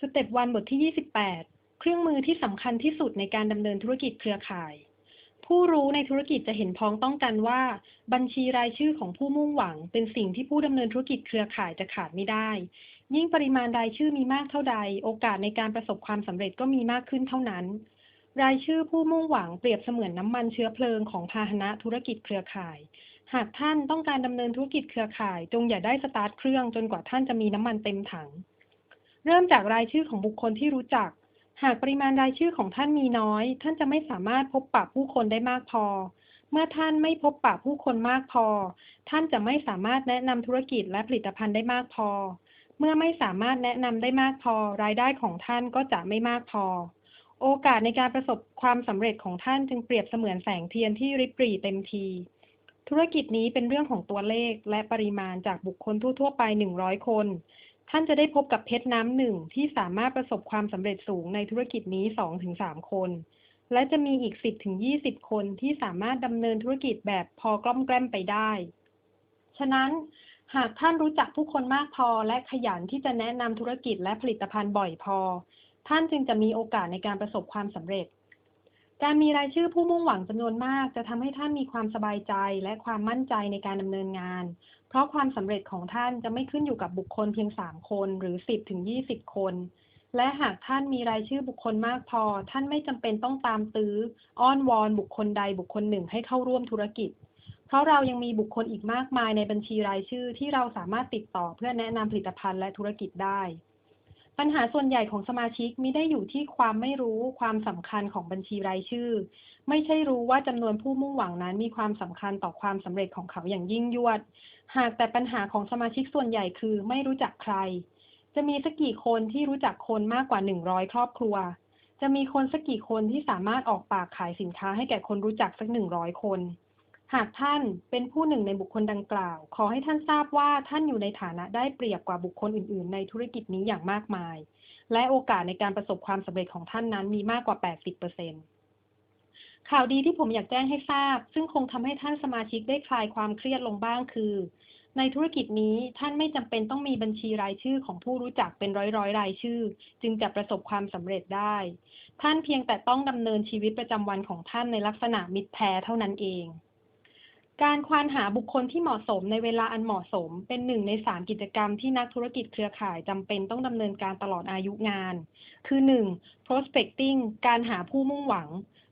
สเต็ปวันบทที่ 28 เครื่องมือที่สำคัญที่สุดในการดำเนินธุรกิจเครือข่าย ผู้รู้ในธุรกิจจะเห็นพ้องต้องกันว่า บัญชีรายชื่อของผู้มุ่งหวัง เป็นสิ่งที่ผู้ดำเนินธุรกิจเครือข่ายจะขาดไม่ได้ ยิ่งปริมาณรายชื่อมีมากเท่าใด โอกาสในการประสบความสำเร็จก็มีมากขึ้นเท่านั้น รายชื่อผู้มุ่งหวังเปรียบเสมือนน้ำมันเชื้อเพลิงของพาหนะธุรกิจเครือข่าย หากท่านต้องการดำเนินธุรกิจเครือข่าย จงอย่าได้สตาร์ทเครื่องจนกว่าท่านจะมีน้ำมันเต็มถัง เริ่มจากรายชื่อของบุคคลที่รู้จัก หากปริมาณรายชื่อของท่านมีน้อย ท่านจะไม่สามารถพบปะผู้คนได้มากพอ เมื่อท่านไม่พบปะผู้คนมากพอ ท่านจะไม่สามารถแนะนำธุรกิจและผลิตภัณฑ์ได้มากพอ เมื่อไม่สามารถแนะนำได้มากพอ รายได้ของท่านก็จะไม่มากพอ โอกาสในการประสบความสำเร็จของท่านจึงเปรียบเสมือนแสงเทียนที่ริบหรี่เต็มทีธุรกิจนี้เป็นเรื่องของตัวเลขและปริมาณจากบุคคลทั่วๆไป 100 คน ท่านจะได้พบกับเพชรน้ำหนึ่งที่สามารถประสบความสำเร็จสูงในธุรกิจนี้ 2-3 คน และจะมีอีก 10-20 คนที่สามารถดำเนินธุรกิจแบบพอกล้อมแกล้มไปได้ ฉะนั้นหากท่านรู้จักผู้คนมากพอและขยันที่จะแนะนำธุรกิจและผลิตภัณฑ์บ่อยพอ ท่านจึงจะมีโอกาสในการประสบความสำเร็จ การมีรายชื่อผู้มุ่งหวังจำนวนมาก จะทำให้ท่านมีความสบายใจและความมั่นใจในการดำเนินงาน เพราะความสำเร็จของท่านจะไม่ขึ้นอยู่กับบุคคลเพียง 3 คนหรือ 10ถึง20 คน และหากท่านมีรายชื่อบุคคลมากพอ ท่านไม่จำเป็นต้องตามตื้อ อ้อนวอนบุคคลใดบุคคลหนึ่งให้เข้าร่วมธุรกิจ เพราะเรายังมีบุคคลอีกมากมายในบัญชีรายชื่อที่เราสามารถติดต่อเพื่อแนะนำผลิตภัณฑ์และธุรกิจได้ ปัญหาส่วนใหญ่ของสมาชิกมิได้อยู่ที่ความไม่รู้ความสำคัญของบัญชีรายชื่อ ไม่ใช่รู้ว่าจำนวนผู้มุ่งหวังนั้นมีความสำคัญต่อความสำเร็จของเขาอย่างยิ่งยวด หากแต่ปัญหาของสมาชิกส่วนใหญ่คือไม่รู้จักใคร จะมีสักกี่คนที่รู้จักคนมากกว่า 100 ครอบครัว จะมีคนสักกี่คนที่สามารถออกปากขายสินค้าให้แก่คนรู้จักสัก 100 คน หากท่านเป็นผู้หนึ่งในบุคคลดังกล่าว ขอให้ท่านทราบว่าท่านอยู่ในฐานะได้เปรียบกว่าบุคคลอื่น ๆ ในธุรกิจนี้อย่างมากมาย และโอกาสในการประสบความสำเร็จของท่านนั้นมีมากกว่า 80%ข่าวดีที่ผมอยากแจ้งให้ทราบ ซึ่งคงทำให้ท่านสมาชิกได้คลายความเครียดลงบ้างคือ ในธุรกิจนี้ท่านไม่จำเป็นต้องมีบัญชีรายชื่อของผู้รู้จักเป็นร้อยร้อยรายชื่อ จึงจะประสบความสำเร็จได้ ท่านเพียงแต่ต้องดำเนินชีวิตประจำวันของท่านในลักษณะมิตรแท้เท่านั้นเอง การควานหาบุคคลที่เหมาะสมในเวลาอันเหมาะสม เป็นหนึ่งในสามกิจกรรมที่นักธุรกิจเครือข่ายจำเป็นต้องดำเนินการตลอดอายุงาน คือ 1. prospecting การหาผู้มุ่งหวัง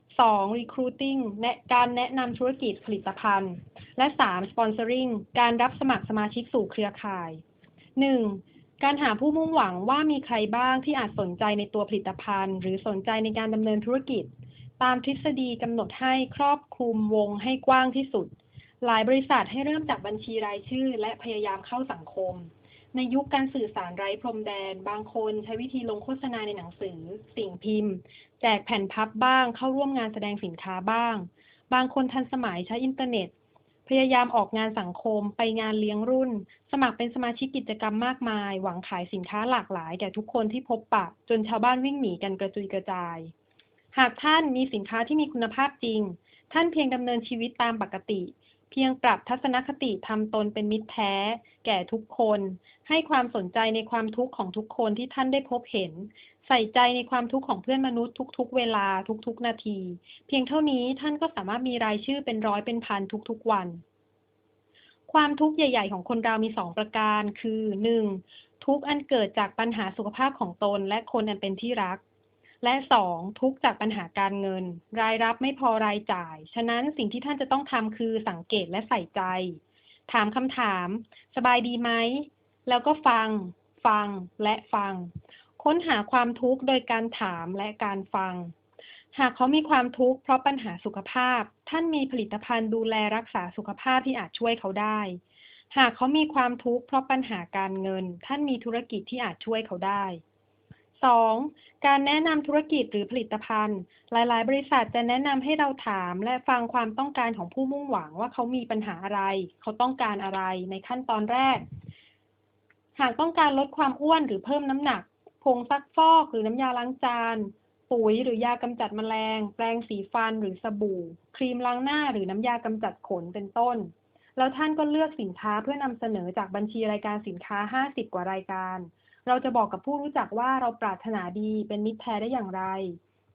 2. recruiting แนะการแนะนำธุรกิจผลิตภัณฑ์ และ 3. sponsoring การรับสมัครสมาชิกสู่เครือข่าย 1. การหาผู้มุ่งหวังว่ามีใครบ้างที่อาจสนใจในตัวผลิตภัณฑ์ หรือสนใจในการดำเนินธุรกิจ ตามทฤษฎีกำหนดให้ครอบคลุมวงให้กว้างที่สุด หลายบริษัทให้เริ่มจากบัญชีรายชื่อ และพยายามเข้าสังคม ในยุคการสื่อสารไร้พรมแดน บางคนใช้วิธีลงโฆษณาในหนังสือ สิ่งพิมพ์ แจกแผ่นพับบ้าง เข้าร่วมงานแสดงสินค้าบ้าง บางคนทันสมัยใช้อินเทอร์เน็ต พยายามออกงานสังคม ไปงานเลี้ยงรุ่น สมัครเป็นสมาชิกกิจกรรมมากมาย หวังขายสินค้าหลากหลายแก่ทุกคนที่พบปะ จนชาวบ้านวิ่งหนีกันกระจุยกระจาย หากท่านมีสินค้าที่มีคุณภาพจริง ท่านเพียงดำเนินชีวิตตามปกติ เพียงปรับทัศนคติทำตนเป็นมิตรแท้ แก่ทุกคน ให้ความสนใจในความทุกข์ของทุกคนที่ท่านได้พบเห็น ใส่ใจในความทุกข์ของเพื่อนมนุษย์ทุกๆ เวลาทุกๆ นาที เพียงเท่านี้ท่านก็สามารถมีรายชื่อเป็นร้อยเป็นพันทุกๆ วัน ความทุกข์ใหญ่ ๆ ของคนเรามีสองประการ คือ 1. ทุกข์อันเกิดจากปัญหาสุขภาพของตนและคนอันเป็นที่รัก และ 2. ทุกจากปัญหาการเงิน รายรับไม่พอรายจ่าย ฉะนั้นสิ่งที่ท่านจะต้องทำคือสังเกตและใส่ใจ ถามคำถาม สบายดีไหม แล้วก็ฟัง ฟังและฟัง ค้นหาความทุกข์โดยการถามและการฟัง หากเขามีความทุกข์เพราะปัญหาสุขภาพ ท่านมีผลิตภัณฑ์ดูแลรักษาสุขภาพที่อาจช่วยเขาได้ หากเขามีความทุกข์เพราะปัญหาการเงิน ท่านมีธุรกิจที่อาจช่วยเขาได้ 2. การแนะนำธุรกิจหรือผลิตภัณฑ์ หลาย ๆ บริษัทจะแนะนำให้เราถามและฟังความต้องการของผู้มุ่งหวังว่าเขามีปัญหาอะไร เขาต้องการอะไรในขั้นตอนแรก หากต้องการลดความอ้วนหรือเพิ่มน้ำหนัก ผงซักฟอกหรือน้ำยาล้างจาน ปุ๋ยหรือยากำจัดแมลง แปรงสีฟันหรือสบู่ ครีมล้างหน้าหรือน้ำยากำจัดขนเป็นต้น แล้วท่านก็เลือกสินค้าเพื่อนำเสนอจากบัญชีรายการสินค้า 50 กว่ารายการ เราจะบอกกับผู้รู้จักว่าเราปรารถนาดีเป็นมิตรแท้ได้อย่างไร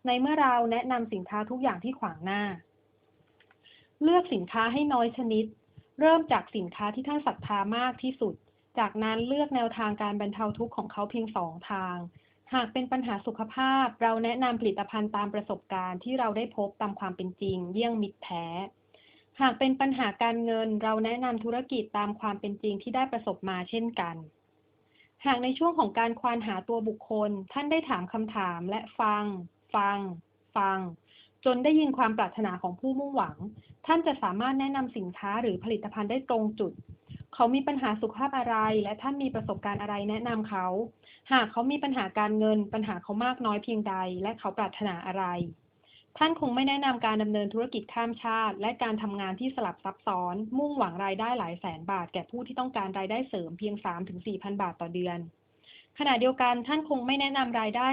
ในเมื่อเราแนะนำสินค้าทุกอย่างที่ขวางหน้า เลือกสินค้าให้น้อยชนิด เริ่มจากสินค้าที่ท่านศรัทธามากที่สุด จากนั้นเลือกแนวทางการบรรเทาทุกข์ของเขาเพียงสองทาง หากเป็นปัญหาสุขภาพ เราแนะนำผลิตภัณฑ์ตามประสบการณ์ที่เราได้พบตามความเป็นจริง เยี่ยงมิตรแท้หากเป็นปัญหาการเงิน เราแนะนำธุรกิจตามความเป็นจริงที่ได้ประสบมาเช่นกัน หากในช่วงของการควานหาตัวบุคคล ท่านได้ถามคำถามและฟัง ฟัง ฟัง จนได้ยินความปรารถนาของผู้มุ่งหวัง ท่านจะสามารถแนะนำสินค้าหรือผลิตภัณฑ์ได้ตรงจุด เขามีปัญหาสุขภาพอะไร และท่านมีประสบการณ์อะไรแนะนำเขา หากเขามีปัญหาการเงิน ปัญหาเขามากน้อยเพียงใด และเขาปรารถนาอะไร ท่านคงไม่แนะนำการดำเนินธุรกิจข้ามชาติ และการทำงานที่สลับซับซ้อน มุ่งหวังรายได้หลายแสนบาท แก่ผู้ที่ต้องการรายได้เสริมเพียง 3-4,000 บาทต่อเดือน ขณะเดียวกันท่านคงไม่แนะนำรายได้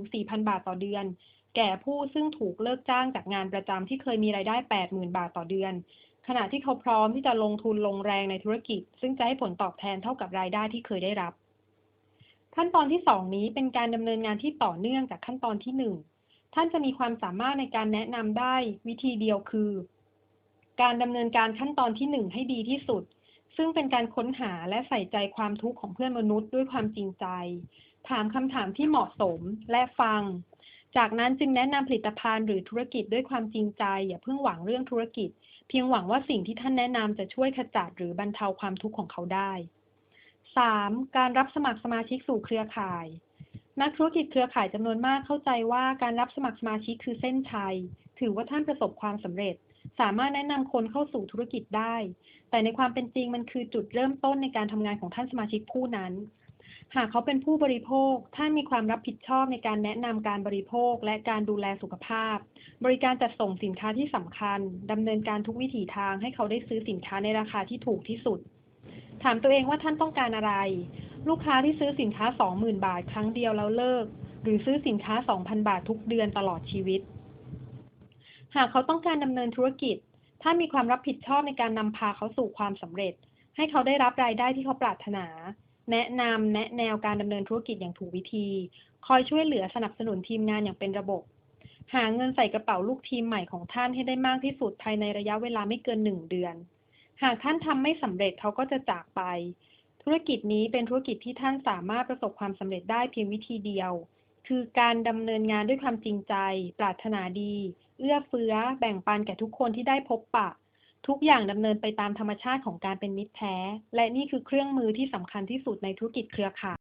3-4,000 บาทต่อเดือน แก่ผู้ซึ่งถูกเลิกจ้างจากงานประจำที่เคยมีรายได้ 80,000 บาทต่อเดือน ขณะที่เขาพร้อมที่จะลงทุนลงแรงในธุรกิจ ซึ่งจะให้ผลตอบแทนเท่ากับรายได้ที่เคยได้รับ ขั้นตอนที่สองนี้เป็นการดำเนินงานที่ต่อเนื่องจากขั้นตอนที่หนึ่ง ท่านจะมีความสามารถในการแนะนำได้วิธีเดียวคือ การดำเนินการขั้นตอนที่หนึ่งให้ดีที่สุด ซึ่งเป็นการค้นหาและใส่ใจความทุกข์ของเพื่อนมนุษย์ด้วยความจริงใจ ถามคำถามที่เหมาะสมและฟัง จากนั้นจึงแนะนำผลิตภัณฑ์หรือธุรกิจด้วยความจริงใจ อย่าเพิ่งหวังเรื่องธุรกิจ เพียงหวังว่าสิ่งที่ท่านแนะนำจะช่วยขจัดหรือบรรเทาความทุกข์ของเขาได้ 3. การรับสมัครสมาชิกสู่เครือข่าย นักธุรกิจเครือข่ายจำนวนมากเข้าใจว่าการรับสมัครสมาชิกคือเส้นชัย ถือว่าท่านประสบความสำเร็จ สามารถแนะนำคนเข้าสู่ธุรกิจได้ แต่ในความเป็นจริงมันคือจุดเริ่มต้นในการทำงานของท่านสมาชิกผู้นั้น หากเขาเป็นผู้บริโภค ท่านมีความรับผิดชอบในการแนะนำการบริโภค และการดูแลสุขภาพ บริการจัดส่งสินค้าที่สำคัญดำเนินการทุกวิถีทางให้เขาได้ซื้อสินค้าในราคาที่ถูกที่สุด ถามตัวเองว่าท่านต้องการอะไร ลูกค้าที่ซื้อสินค้า 20,000 บาท ครั้งเดียวแล้วเลิก หรือซื้อสินค้า 2,000 บาททุกเดือนตลอดชีวิต หากเขาต้องการดำเนินธุรกิจท่ามีความรับผิดชอบในการนำพาเขาสู่ความสำเร็จ ให้เขาได้รับรายได้ที่เขาปรารถนา แนะนำแนะแนวการดำเนินธุรกิจอย่างถูกวิธี คอยช่วยเหลือสนับสนุนทีมงานอย่างเป็นระบบ หาเงินใส่กระเป๋าลูกทีมใหม่ของท่านให้ได้มากที่สุดภายในระยะเวลาไม่เกินหนึ่งเดือน หากท่านทำไม่สำเร็จเขาก็จะจากไป ธุรกิจนี้เป็นธุรกิจที่ท่านสามารถประสบความสำเร็จได้เพียงวิธีเดียว คือการดำเนินงานด้วยความจริงใจ ปรารถนาดี เอื้อเฟื้อ แบ่งปันแก่ทุกคนที่ได้พบปะ ทุกอย่างดำเนินไปตามธรรมชาติของการเป็นมิตรแท้ และนี่คือเครื่องมือที่สำคัญที่สุดในธุรกิจเครือข่าย